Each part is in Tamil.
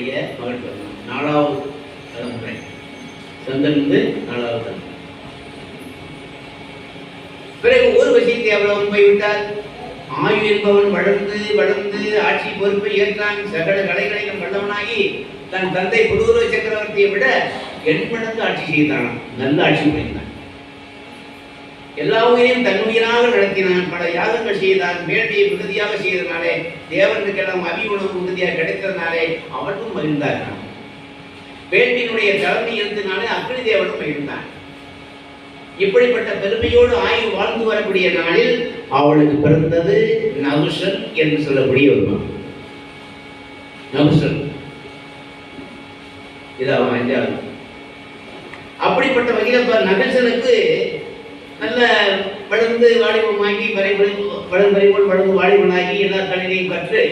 அவருடைய மகள் பிறந்தார். நாலாவது தலைமுறை. சந்தனிருந்து நாலாவது தலைமுறை. பிறகு ஒரு விஷயத்தை அவ்வளவு போய்விட்டார் ஆயு என்பவன் வளர்ந்து வளர்ந்து ஆட்சி பொறுப்பை ஏற்றான். சகல கலைகளிலும் வல்லவனாகி தன் தந்தை புதுகுரு சக்கரவர்த்தியை விட எண் ஆட்சி செய்தான் நல்ல ஆட்சி புரிந்தான். எல்லா உயிரையும் தன் நடத்தினான். பல யாகங்கள் செய்தான். வேட்டையை உறுதியாக செய்தனாலே தேவனுக்கெல்லாம் அபி உணவு உறுதியாக கிடைத்ததுனாலே அவனும் மகிழ்ந்தார். வேட்டினுடைய தலைமை இருந்தனாலே அக்னி தேவனும் மகிழ்ந்தான் இப்படிப்பட்ட பெருமையோடு ஆய்வு வாழ்ந்து வரக்கூடிய நாளில் அவளுக்கு பிறந்தது நகுஷன் என்று சொல்லக்கூடிய ஒரு மகன். நகுஷன் இது அவன் அப்படிப்பட்ட வகையில் நகசனுக்கு நல்ல வளர்ந்து வாலிபமாகி வரைபடி வளர்ந்து வளர்ந்து வாலிபனாகி எல்லா கலையையும் கற்று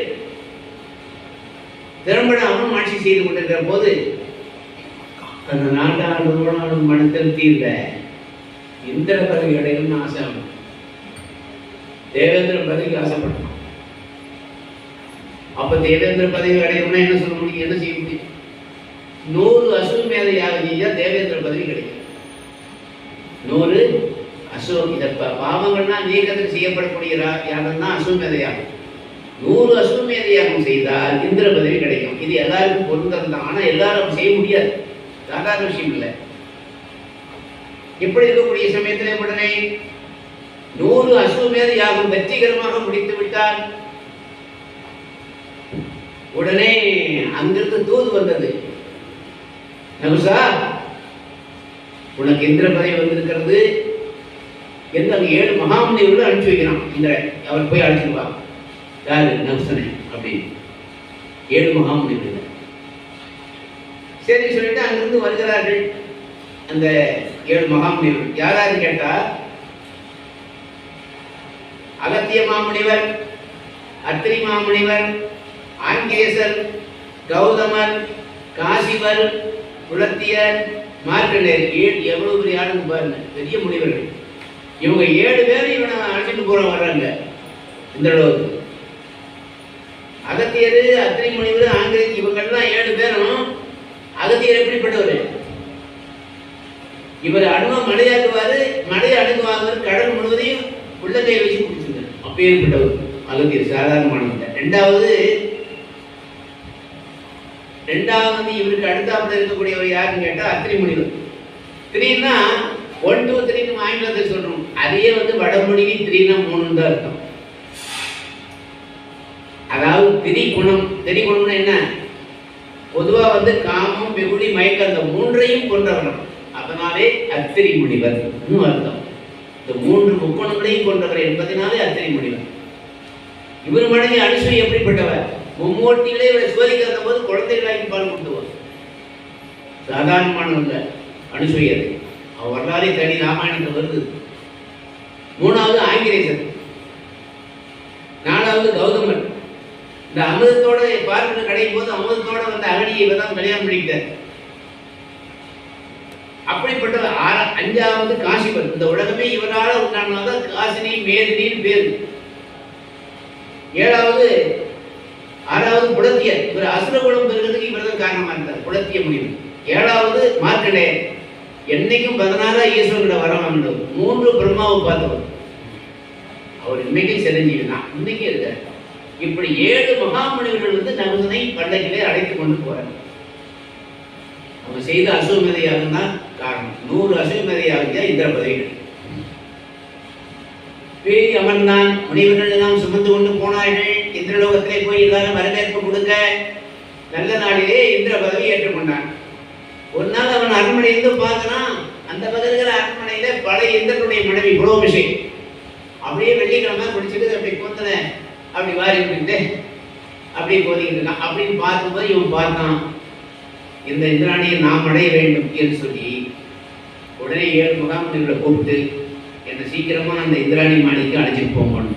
திறம்பட அவனும் ஆட்சி செய்து கொண்டிருக்கிற போது அந்த நாட்டாண்டு ஊழலும் மனத்தில் தீர்ந்த இந்திர பதவி அடையணும்னு ஆசை தேவேந்திர பதவிக்கு ஆசைப்பட்டான். அப்ப தேவேந்திர பதவி அடையணும்னா என்ன சொல்ல முடியும்? என்ன செய்ய முடியும்? நூறு அசுவமேத யாகம் செஞ்சால் தேவேந்திர பதவி கிடைக்கும். நூறு அசு இந்த பாவங்கள்லாம் நீக்கத்தில் செய்யப்படக்கூடிய யாகம்னா யாகம் நூறு அசுவமேத செய்தால் இந்திர பதவி கிடைக்கும். இது எல்லாருக்கும் பொருந்தம் தான் ஆனால் எல்லாரும் செய்ய முடியாது. சாதாரண விஷயம் இல்லை. இப்படி இருக்கக்கூடிய சமயத்திலே உடனே நூறு அசுவமேத யாகம் வெற்றிகரமாக முடித்து விட்டால் உடனே அங்கிருந்து தூது வந்தது. நகுசா உனக்கு இந்திர பதவி வந்திருக்கிறது. எந்த அங்கே ஏழு மகாமுனிவர்களும் அனுப்பிச்சு வைக்கிறான் இந்த அவர் போய் அழைச்சிருவா யாரு? நகுசனை அப்படின்னு ஏழு மகாமுனிவர்கள் சரி சொல்லிட்டு அங்கிருந்து வருகிறார்கள். அந்த ஏழு மகாமுனிவர் யாராரு கேட்டா? அகத்திய மாமுனிவர் அத்திரி மாமுனிவர் ஆங்கேசர் கௌதமர் காசிவர் குலத்தியர் மார்க்கண்டேயர். ஏழு எவ்வளவு பெரிய ஆளுங்க பாருங்க. பெரிய முனிவர்கள். இவங்க ஏழு பேரும் இவனை அழைச்சிட்டு போற வர்றாங்க. இந்த அளவுக்கு. அகத்தியர் அத்திரி முனிவர் ஆங்கிலேயர் இவங்கெல்லாம் ஏழு பேரும் அகத்தியர் எப்படிப்பட்டவர்? இவர் அணுவ மலையாக்குவார் மழையை அணுகுவார் கடல் முழுவதையும் உள்ளங்கையை வச்சு குடிச்சுங்க அப்பேற்பட்டவர் அகத்தியர் சாதாரணமானவங்க. ரெண்டாவது ரெண்டாவது இவருக்கு அடுத்தாப்புல இருக்கக்கூடியவர் யாருன்னு கேட்டா அத்திரி முனிவர் த்ரீன்னா ஒன் டூ த்ரீன்னு ஆங்கிலத்தில் சொல்றோம். அதையே வந்து வடமொழிக்கு த்ரீனா மூணுன்னு தான் அர்த்தம். அதாவது திரி குணம் திரி குணம்னா என்ன? பொதுவா வந்து காமம் வெகுளி மயக்கம் அந்த மூன்றையும் கொண்டவனம் அதனாலே அத்திரி முனிவர் அர்த்தம். இந்த மூன்று முக்கோணங்களையும் கொண்டவர் என்பதனாலே அத்திரி முனிவர் இவர் மனைவி அனுசூய் எப்படிப்பட்டவர்? மும்மூர்த்திகளே இவரை சோதிக்கிற போது குழந்தைகளாகி பால் கொடுத்துவார். சாதாரணமானவங்க அனுசூயர். அவர் வரலாறே தனி ராமாயணத்தில் வருது. மூணாவது ஆங்கிலேசர். நாலாவது கௌதமன். இந்த அமிர்தத்தோட பார்க்கணும் கிடைக்கும் போது அமிர்தத்தோட வந்த அகடியை இவர் தான் கல்யாணம் பண்ணிக்கிட்டார். அப்படிப்பட்ட ஆறா அஞ்சாவது காசிபன். இந்த உலகமே இவரால் உண்டானதான் காசினி மேதினின்னு பேரு. ஏழாவது ஆறாவது புலத்தியர். இவர் அசுரகுலம் பெறுகிறதுக்கு இவர் தான் காரணமா இருந்தார் புலத்திய முடிவு ஏழாவது மார்க்கண்டேயர். என்னைக்கும் பதினாறா ஈஸ்வரங்கிட்ட வரம் வேண்டும் மூன்று பிரம்மாவை பார்த்தவர் அவர் இன்னைக்கும் சிறஞ்சீவி தான் இன்னைக்கும் இருக்கார் இப்படி ஏழு மகாமுனிவர்கள் வந்து நகுதனை பல்லக்கிலே அழைத்து கொண்டு போறாங்க. அவங்க செய்த அசுவமதியாக தான் காரணம். நூறு அசுவமதியாக இந்திர பதவிகள் பேய் அமர்ந்தான். முனிவர்கள் எல்லாம் சுமந்து கொண்டு போனார்கள். இந்திரலோகத்திலே போய் எல்லாரும் வரவேற்பு கொடுக்க நல்ல நாளிலே இந்திர பதவி ஏற்றுக்கொண்டான். ஒரு நாள் அவன் அரண்மனை இருந்து பார்க்கறான் அந்த பகுதிகிற அரண்மனையில பழைய இந்திரனுடைய மனைவி புலோமிஷை அப்படியே வெள்ளிக்கிழமை குடிச்சிட்டு அப்படி கொந்தன அப்படி வாரி அப்படியே கோதிக்கிட்டு இருக்கான் அப்படின்னு பார்க்கும்போது இவன் பார்த்தான் இந்த இந்திராணியை நாம் அடைய வேண்டும் என்று சொல்லி உடனே ஏழு முகாமுனிகளை கூப்பிட்டு என்னை சீக்கிரமா அந்த இந்திராணி மாளிகைக்கு அழைச்சிட்டு போகணும்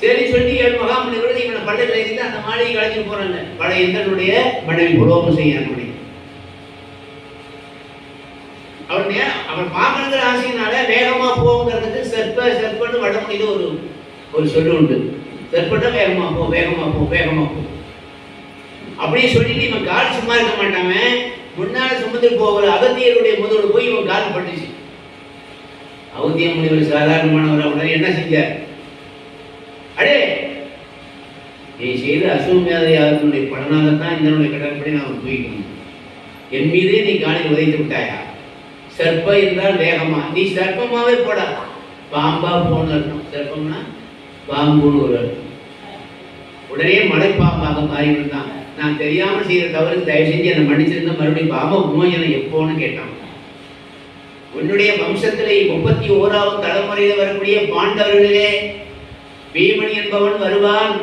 சரி சொல்லி ஏழு மகாமுனிவர்கள் இவனை பள்ளியில் இருந்து அந்த மாளிகைக்கு அழைச்சிட்டு போறாங்க. பழைய இந்திரனுடைய மனைவி புலோமசை செய்ய அவன் அவன் பார்க்கணுங்கிற ஆசையினால வேகமா போங்கிறதுக்கு செற்ப செற்பன்னு வடமொழியில ஒரு ஒரு சொல்லு உண்டு. செற்பட்டா வேகமா போ வேகமா போ வேகமா போ. அப்படியே சொல்லிட்டு இவன் கால் சும்மா இருக்க மாட்டாம முன்னால சுமந்து போகிற அகத்தியருடைய முதல்ல போய் இவன் கால் பட்டுச்சு. அகத்திய முனிவர் சாதாரணமானவர் உடனே என்ன செஞ்சார்? அடே நீ செய்த அசுவமேத யாகத்தினுடைய பலனாகத்தான் இந்த கடற்படி நான் தூக்கணும் என் மீதே நீ காலை உதைத்து விட்டாயா? சர்ப்பம் என்றால் வேகமா. நீ சர்ப்பமாவே போடா. பாம்பா போன அர்த்தம். சர்ப்பம்னா பாம்புன்னு ஒரு அர்த்தம். உடனே மலைப்பாம்பாக மாறிவிட்டான். நான் தெரியாம செய்த தவறுக்கு தயவு செஞ்சு என்னை மன்னிச்சிருந்தா மறுபடியும் பாப விமோசனம் எப்போன்னு கேட்டான். உன்னுடைய வம்சத்திலே முப்பத்தி ஓராவது தலைமுறையில் வரக்கூடிய பாண்டவர்களே பீமன் என்பவன் வருவான்.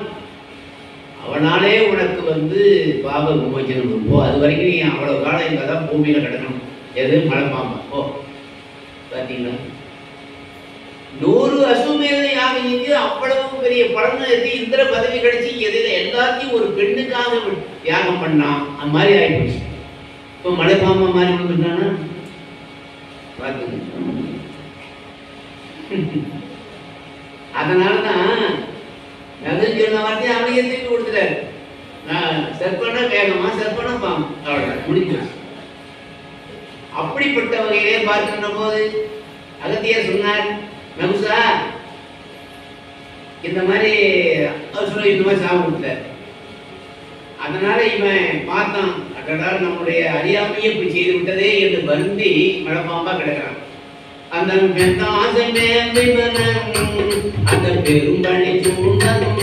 அவனாலே உனக்கு வந்து பாப விமோச்சனம் வரும். அது வரைக்கும் நீ அவ்வளவு காலம் இங்கே தான் பூமியில கிடக்கணும். எது மலைப்பாம்பா ஓ பார்த்தீங்களா நூறு அசுமேத யாகம் அவ்வளவு பெரிய பலன் எது இந்திர பதவி கிடைச்சி எதில் எல்லாத்தையும் ஒரு பெண்ணுக்காக யாகம் தியாகம் பண்ணான் அந்த மாதிரி ஆயிடுச்சு இப்போ மலைப்பாம்பா மாதிரி வந்துட்டானா பார்த்துங்க அதனால தான் நகன் சொன்ன வார்த்தையை அவனுக்கு திருப்பி கொடுத்துட்டாரு. நான் சர்ப்பனா வேகமா சர்ப்பனா பாம்பு. அவ்வளோதான் முடிக்கலாம் அப்படிப்பட்ட வகையிலே பார்க்கின்ற போது அகத்தியர் சொன்னார் நகுசா இந்த மாதிரி அசுர இந்த மாதிரி சாவு கொடுத்தார் அதனால இவன் பார்த்தான் அடடா நம்முடைய அறியாமையை இப்படி செய்து விட்டதே என்று வருந்தி மழப்பாம்பா கிடக்கிறான். அந்த பெண்ணாசை ஆசை அந்த பெரும்பழி சூழ்ந்ததும்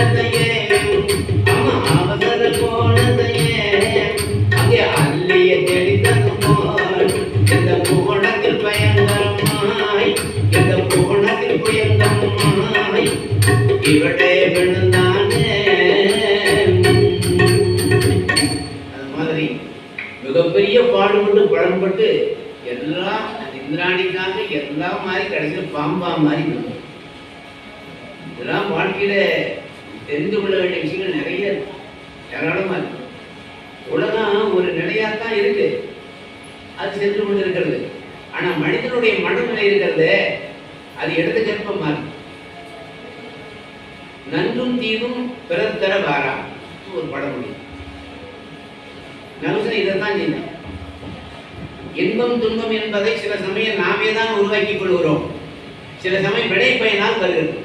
கோணத்தையே அம்மா அவசர கோணத்தையே அங்கே அள்ளிய தெளித்தது போல். இந்த கோணத்தில் பயங்கரமாய். இந்த கோணத்தில் பயங்கரமாய் இவளே விழுந்தானே. அது மாதிரி மிகப்பெரிய பாடுபட்டு பழம்பட்டு எல்லாம் இந்திராணிக்காக எல்லாம் மாதிரி கடைசியில் பாம்பா மாதிரி இதெல்லாம் வாழ்க்கையில தெரிந்து கொள்ள வேண்டிய விஷயங்கள் நிறைய இருக்கு. ஏராளமா இருக்கு. உலகம் ஒரு நிலையாத்தான் இருக்கு. அது சென்று கொண்டு இருக்கிறது ஆனா மனிதனுடைய மனநிலை இருக்கிறது அது இடத்துக்கேற்ப மாறும் நன்றும் தீரும் பிறர் தர வாரா. ஒரு படம் நகுசன் இதைத்தான் செய்யணும் இன்பம் துன்பம் என்பதை சில சமயம் நாமே தான் உருவாக்கிக் கொள்கிறோம். சில சமயம் விடை பயனால் வருகிறது.